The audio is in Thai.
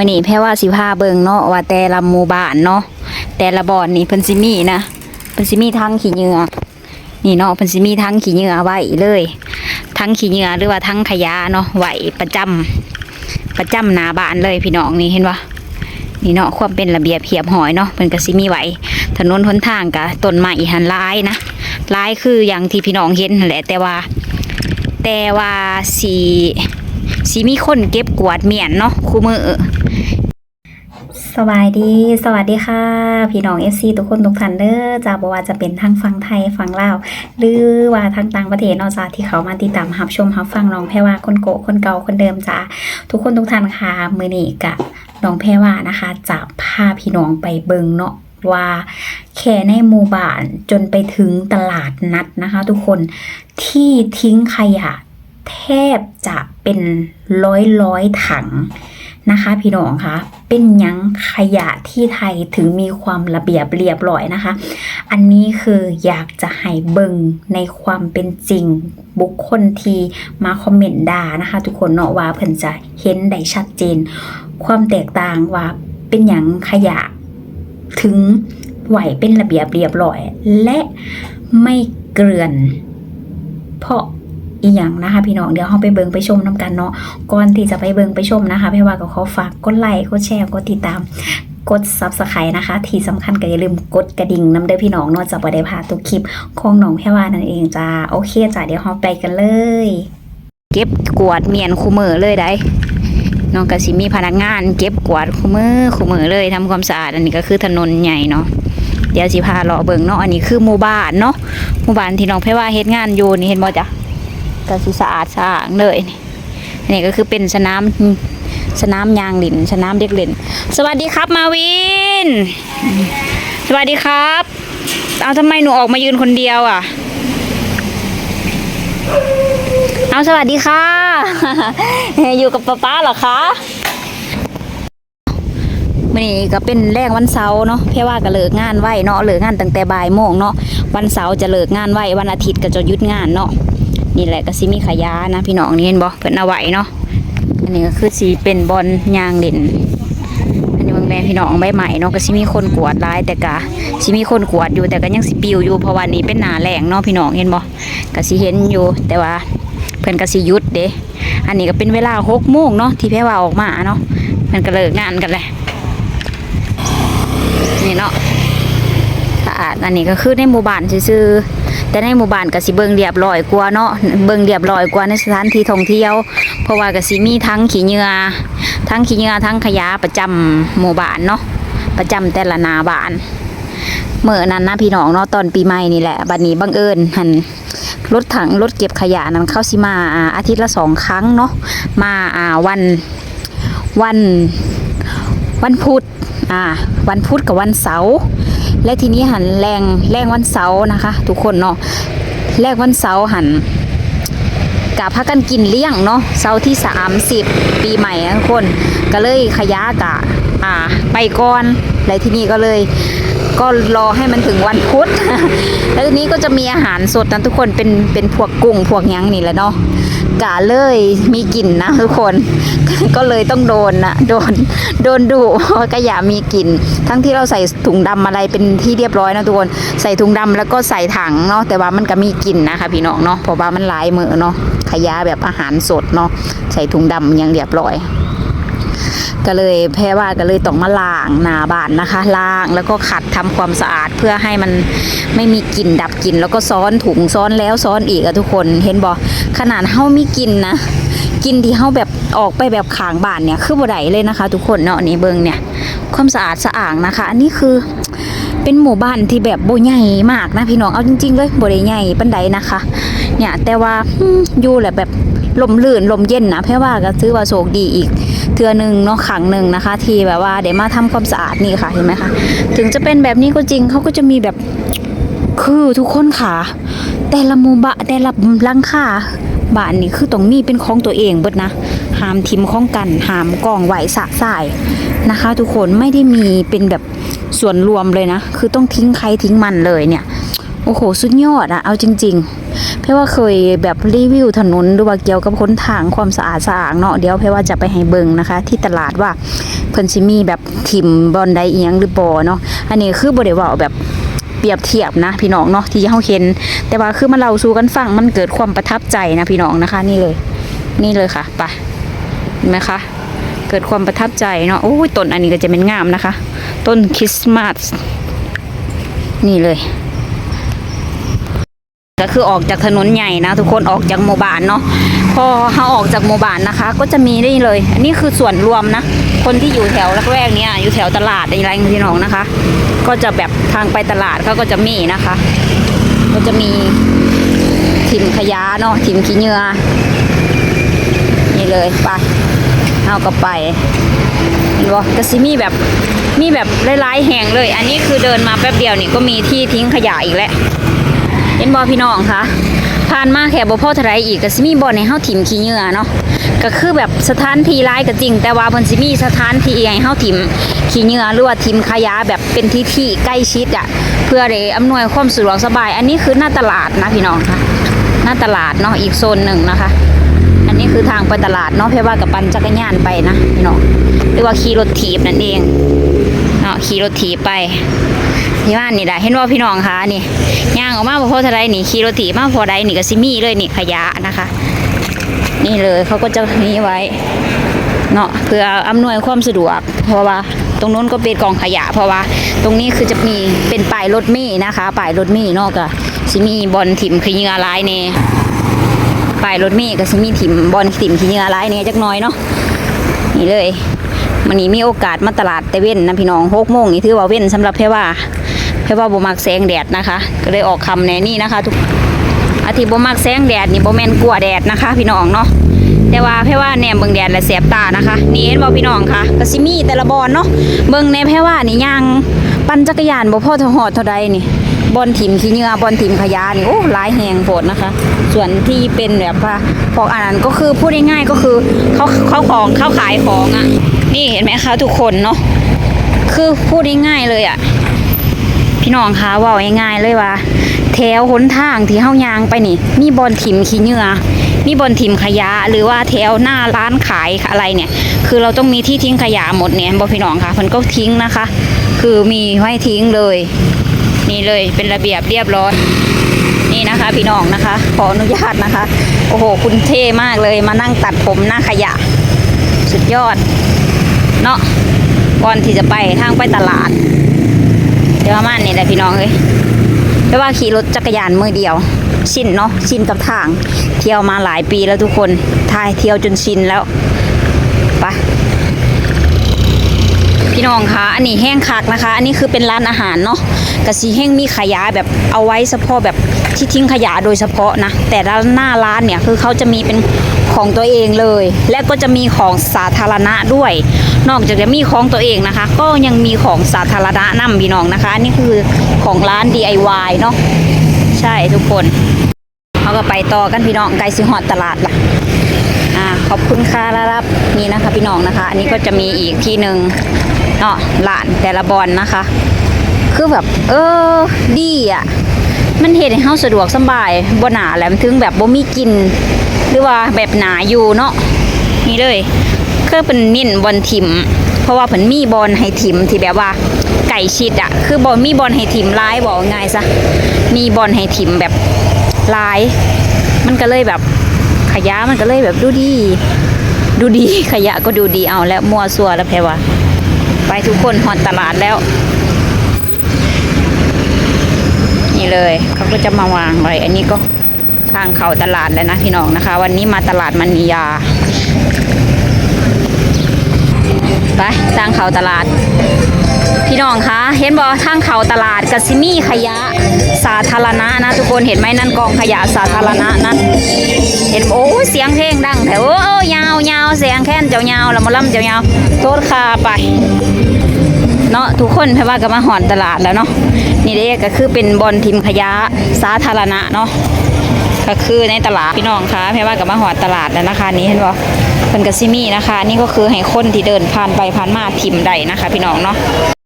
มื่อนี้แพ่ว่าสิพาเบิงเนาะว่าแต่ละหมู่บ้านเนาะแต่ละบ่อนนี่เพิ่นสิมีนะเพิ่นสิมีทั้งขี้เหงื่อนี่เนาะเพิ่นสิมีทั้งขี้เหงื่อไว้เลยทั้งขี้เหงื่อหรือว่าทั้งขยะเนาะไว้ประจำประจำหน้าบ้านเลยพี่น้องนี่เห็นปะนี่เนาะความเป็นระเบียบเพียบหอยเนาะเพิ่นก็สิมีไว้ถนนหนทางกะต้นไม้หันหลายนะหลายคืออย่างที่พี่น้องเห็นนั่นแหละ แต่ว่า แต่ว่าสีสีมีคนเก็บกวาดเมียนเนาะคู่มือ สบายดี สวัสดีค่ะ พี่น้อง FC ทุกคนทุกท่านเด้อจะบอกว่าจะเป็นทั้งฟังไทยฟังลาว หรือว่าทั้งต่างประเทศนอกจากที่เขามาติดตามรับชมรับฟังน้องแพรว่าคนโกคนเก่าคนเดิมจ้าทุกคนทุกท่านค่ะมือนี้กะน้องแพรว่านะคะจะพาพี่น้องไปเบิงเนาะว่าแค่ในหมู่บ้านจนไปถึงตลาดนัดนะคะ ทุกคนที่ทิ้งขยะแทบจะเป็นร้อยร้อยถังนะคะ พี่น้องคะ เป็นยังขยะที่ไทยถึงมีความระเบียบเรียบร้อยนะคะ อันนี้คืออยากจะให้เบิงในความเป็นจริง บุคคลที่มาคอมเมนต์ด่านะคะ ทุกคนเนาะว่าเพิ่นจะเห็นได้ชัดเจน ความแตกต่างว่าเป็นยังขยะถึงไหวเป็นระเบียบเรียบร้อย และไม่เกลื่อน เพราะ อีหยังนะคะพี่น้องเดี๋ยวเราไปเบิงไปชมน้ำกันเนาะก่อนที่จะไปเบิงไปชมนะคะพี่ว่าก็ขอฝากกดไลค์กดแชร์กดติดตาม กด subscribe นะคะ ที่สำคัญก็อย่าลืมกดกระดิ่งน้ำเด้อพี่น้องเนอกจากบ่ได้พลาดทุกคลิปของน้องแพรว่านั่นเองจ้าโอเคจ้าเดี๋ยวเราไปกันเลย เก็บกวาดเมียนคู่มือเลยได้น้องกสิมีพนักงาน เก็บกวาดคูมือคูมือเลยทำความสะอาดอันนี้ก็คือถนนใหญ่เนาะเดี๋ยวสิพาเลาะเบิงเนาะอันนี้คือหมู่บ้านเนาะหมู่บ้านที่น้องแพรว่าเฮ็ดงานอยู่นี่เห็นบ่จ๊ะ ก็สิสะอาดสะอาดเลยนี่นี่ก็คือเป็นสนามสนามยางหลินสนามเด็กเล่น สวัสดีครับมาวิน สวัสดีครับ เอาทำไมหนูออกมายืนคนเดียวอะ เอาสวัสดีค่ะ อยู่กับป๊าป๊าเหรอคะวันนี้ก็เป็นแรกวันเสาร์เนาะเพี่ว่าก็เลิกงานไว้เนาะเลิกงานตั้งแต่บ่ายโมงเนาะวันเสาร์จะเลิกงานไว้วันอาทิตย์ก็จะยุดงานเนาะ นี่แหละก็สิมีขยะนะพี่น้องนี่เห็นบ่เพิ่นเอาไว้เนาะอันนี้ก็คือสีเป็นบอลยางเด่นอันนี้บางแม่พี่น้องใบใหม่เนาะก็สิมีคนกวาดร้ายแต่กะสิมีคนกวาดอยู่แต่ก็ยังสิปิวอยู่เพราะว่านี่เป็นหนาแรงเนาะพี่น้องเห็นบ่ก็สิเห็นอยู่แต่ว่าเพิ่นก็สิยุดเด้อันนี้ก็เป็นเวลาหกโมงเนาะที่แพ่ว่าออกมาเนาะเพิ่นก็เลิกงานกันแหละนี่เนาะสะอาดอันนี้ก็คือในหมู่บ้านซื่อ แต่ในหมู่บ้านก็สิเบิ่งเรียบร้อยกว่าเนาะเบิ่งเรียบร้อยกว่าในสถานที่ท่องเที่ยว เพราะว่าก็สิมีทั้งขี้เหงื่อทั้งขี้เหงื่อทั้งขยะประจำหมู่บ้านเนาะประจำแต่ละนาบ้านเมื่อนั้นนะพี่น้องเนาะตอนปีใหม่นี่แหละบัดนี้บังเอิญหันรถถังรถเก็บขยะนั้นเข้าสิมาอาอาทิตย์ละสองครั้งเนาะมาอ่าวันวันวันพุธอ่าวันพุธกับวันเสาร์ และทีนี้หันแรงแรงวันเสาร์นะคะ ทุกคนเนาะแรกวันเสาร์หันกะพักกันกินเลี้ยงเนาะเสาร์ที่ 30 ปีใหม่ทุกคน ก็เลยขยะกะอ่าไปก่อนแล้วทีนี้ก็เลยก็รอให้มันถึงวันพุธ แล้วทีนี้ก็จะมีอาหารสดนะทุกคนเป็นเป็นพวกกุ้งพวกยังนี่แหละเนาะ กะเลยมีกลิ่นนะทุกคน ก็เลยต้องโดนนะโดนโดนดุเพราะก็อย่ามีกลิ่น ทั้งที่เราใส่ถุงดำอะไรเป็นที่เรียบร้อยนะทุกคน ใส่ถุงดำแล้วก็ใส่ถังเนาะแต่ว่ามันก็มีกลิ่นนะคะพี่น้องเนาะเพราะว่ามันหลายมือเนาะขยะแบบอาหารสดเนาะใส่ถุงดำอย่างเรียบร้อย ก็เลยแพรว่าก็เลยต้องมาล้างหน้าบ้านนะคะล้างแล้วก็ขัดทำความสะอาดเพื่อให้มันไม่มีกลิ่นดับกลิ่นแล้วก็ซ้อนถุงซ้อนแล้วซ้อนอีกอะทุกคนเห็นบ่ขนาดเฮามีกลิ่นนะกลิ่นที่เฮาแบบออกไปแบบขางบ้านเนี่ยคือบ่ได้เลยนะคะ ทุกคนเนาะนี่เบิ่งเนี่ย ความสะอาดสะอางนะคะ อันนี้คือเป็นหมู่บ้านที่แบบโบใหญ่มากนะพี่น้องเอาจริงๆเลยโบได้ใหญ่ปันใดนะคะ เนี่ยแต่ว่าอยู่แหละแบบลมลื่นลมเย็นนะเพราะว่าก็ถือว่าโชคดีอีก เทือหนึ่งเนาะขังหนึ่งนะคะ ที่แบบว่าเดี๋ยวมาทำความสะอาดนี่ค่ะเห็นไหมคะถึงจะเป็นแบบนี้ก็จริงเขาก็จะมีแบบคือทุกคนค่ะ แต่ละมูบ้านแต่ละลังคาบ้านนี่คือตรงนี้เป็นของตัวเองเบิดนะหามทิมของกันหามกองไหวสะสายนะคะ ทุกคนไม่ได้มีเป็นแบบส่วนรวมเลยนะ คือต้องทิ้งใครทิ้งมันเลยเนี่ย โอ้โห สุดยอดอะเอาจริง ๆ เพราะว่าเคยแบบรีวิวถนนหรือว่าเกี่ยวกับคนทางความสะอาดสะอาดเนาะเดี๋ยวเพราะว่าจะไปให้เบิงนะคะ ที่ตลาดว่าเพิ่นสิมีแบบถิ่มบอลใดเอียงหรือบ่เนาะอันนี้คือบ่ได้เว้าแบบเปรียบเทียบนะพี่น้องเนาะที่เฮาเห็น แต่ว่าคือมันเล่าสู่กันฟังมันเกิดความประทับใจนะพี่น้องนะคะ นี่เลย นี่เลยค่ะไปเห็นไหมคะเกิดความประทับใจเนาะโอ้ยต้นอันนี้ก็จะเป็นงามนะคะ ต้นคริสต์มาสนี่เลย ก็คือออกจากถนนใหญ่นะทุกคนออกจากหมู่บ้านเนาะพอเขาออกจากหมู่บ้านนะคะ ก็จะมีนี่เลย อันนี้คือส่วนรวมนะ คนที่อยู่แถวละแวกเนี้ยอยู่แถวตลาดอะไรพี่น้องนะคะ ก็จะแบบทางไปตลาดเขาก็จะมีนะคะ ก็จะมีถิ่มขยะเนาะถิ่มขี้เหงื่อนี่เลยไปเอากลับไปเห็นบ่ก็สิมีแบบมีแบบหลายๆแห่งเลย อันนี้คือเดินมาแป๊บเดียวนี่ก็มีที่ทิ้งขยะอีกแล้ว เห็นบอพี่น้องคะผ่านมาแค่บ่พ่อเทาไรอีกก็สิมีบ่อในเฮาถิ่มขี้เหงื่อเนาะก็คือแบบสถานที่ร้ายก็จริง แต่ว่าเพิ่นสิมีสถานที่ให้เฮาถิ่มขี้เหงื่อหรือว่าถิ่มขยะแบบเป็นที่ที่ใกล้ชิดอะเพื่อได้อำนวยความสะดวกสบาย อันนี้คือหน้าตลาดนะพี่น้องคะหน้าตลาดเนาะอีกโซนหนึ่งนะคะ อันนี้คือทางไปตลาดเนาะเพราะว่ากับปั่นจักรยานไปนะพี่น้องหรือว่าขี่รถถีบนั่นเองเนาะขี่รถถีบไป ที่บ้านนี่ได้เห็นว่าพี่น้องคะนี่ย่างออกมาพอเท่าไรนี่ขี่รถีมาพอใดนี่ก็ซิมี่เลยนี่ขยะนะคะ นี่เลยเขาก็จะนี่ไว้เนาะเพื่ออำนวยความสะดวก เพราะว่า ตรงนู้นก็เป็นกองขยะ เพราะว่า ตรงนี้คือจะมีเป็นป้ายรถเมล์นะคะป้ายรถเมล์นาะก็ซิมีบอลถิ่มคือยิงอะไรเนี่ยป้ายรถเมล์ก็ซิมีถิ่มบอลถิ่มคือยิงอะไรเนี่ยจักน้อยเนาะนี่เลยมันนี้มีโอกาสมาตลาดแต่เว้นนะพี่น้องหกโมงนี่ถือว่าเว้นสำหรับเพว่า เพราะว่าบ่มักแสงแดดนะคะ ก็เลยออกคำแนนี่นะคะ ทุกอาทิบ่มักแสงแดดนี่บ่แม่นกลัวแดดนะคะ พี่น้องเนาะแต่ว่าเพราะว่าแนมเบิ่งแดดและแสบตานะคะ นี่เห็นบ่พี่น้องคะก็สิมีแต่ละบอนเนาะเบิ่งแนเพราะว่านี่ย่างปั่นจักรยานบ่พอเท่าหอดเท่าใดนี่บอนถิ่มขี้เงือบอนถิ่มขยะนี่โอ้หลายแหงโพดนะคะ ส่วนที่เป็นแบบว่าพวกอันนั้นก็คือพูดง่ายๆก็คือเขาเขาของเขาขายของอะ นี่เห็นไหมคะทุกคนเนาะคือพูดง่ายๆเลยอะ พี่น้องคะว่าง่ายๆเลยว่า แถวหนทางที่เฮายางไปนี่ มีบอลถิ่มขี้เหงื่อมีบอลถิ่มขยะหรือว่าแถวหน้าร้านขายอะไรเนี่ย คือเราต้องมีที่ทิ้งขยะหมดเนี่ยบอพี่น้องคะมันก็ทิ้งนะคะ คือมีไว้ทิ้งเลย นี่เลยเป็นระเบียบเรียบร้อยนี่นะคะพี่น้องนะคะ ขออนุญาตนะคะ โอ้โห คุณเท่มากเลยมานั่งตัดผมหน้าขยะ สุดยอด เนาะก่อนที่จะไปทางไปตลาด ดี๋ยวประมาณนี้แหละพี่น้องเอ้ยแต่ว่าขี่รถจักรยานมือเดียว ชินเนาะชินกับทาง เที่ยวมาหลายปีแล้วทุกคนทายเที่ยวจนชินแล้วไปพี่น้องคะอันนี้แห้งคักนะคะ อันนี้คือเป็นร้านอาหารเนาะกะสีแห้งมีขยะแบบเอาไว้เฉพาะแบบที่ทิ้งขยะโดยเฉพาะนะ แต่ด้านหน้าร้านเนี่ยคือเขาจะมีเป็นของตัวเองเลย และก็จะมีของสาธารณะด้วย นอกจากจะมีของตัวเองนะคะ ก็ยังมีของสาธารณะนำพี่น้องนะคะนนี้คือของร้าน DIY เนาะใช่ทุกคนเขาก็ไปต่อกันพี่น้องไกลสิฮอดตลาดละอ่าขอบคุณค่ะแล้วรับนี่นะคะพี่น้องนะคะ อันนี้ก็จะมีอีกที่หนึ่งเนาะหลานแต่ละบอลนะคะ คือแบบ เออดีอะมันเห็นให้เฮาสะดวกสบายบ่หนาแหลมนถึงแบบบ่มีกิน หรือว่าแบบหนาอยู่เนาะนี่เลย คือเป็นนิ่นบอลทิม เพราะว่าเพิ่นมีบอลให้ทิมที่แบบว่าไก่ชิดอะคือบอลมีบอลให้ทิมลายบอกง่ายซะมีบอลให้ทิมแบบลาย มันก็เลยแบบขยะมันก็เลยแบบดูดี ดูดีขยะก็ดูดีเอาแล้วมัวซัวแล้วแพรว่าไปทุกคนหอดตลาดแล้ว นี่เลยเขาก็จะมาวางไว้อันนี้ก็ทางเข้าตลาดแล้วนะพี่น้องนะคะ วันนี้มาตลาดมันนียา ไปทางเขาตลาด พี่น้องคะเห็นบอทางเขาตลาดกัซิมีขยะสาธารณะนะทุกคนเห็นไหมนั่นกองขยะสาธารณะนะเห็นโอ้เสียงเพลงดังแถวโอ้ยาวยาวเสียงแค้นเจ้ายาวละมอล่ำเจ้ายาวโทษค่ะไปเนาะทุกคนเพราะว่าก็มาหอนตลาดแล้วเนาะนี่เด้ก็คือเป็นบอลทิมขยะสาธารณะเนาะก็คือในตลาดพี่น้องคะเพราะว่าก็มาหอนตลาดแล้วนะคะนี่เห็นบ่ เป็นกระซิมี่นะคะ นี่ก็คือให้คนที่เดินผ่านไปผ่านมาทิมได้นะคะ พี่น้องเนาะ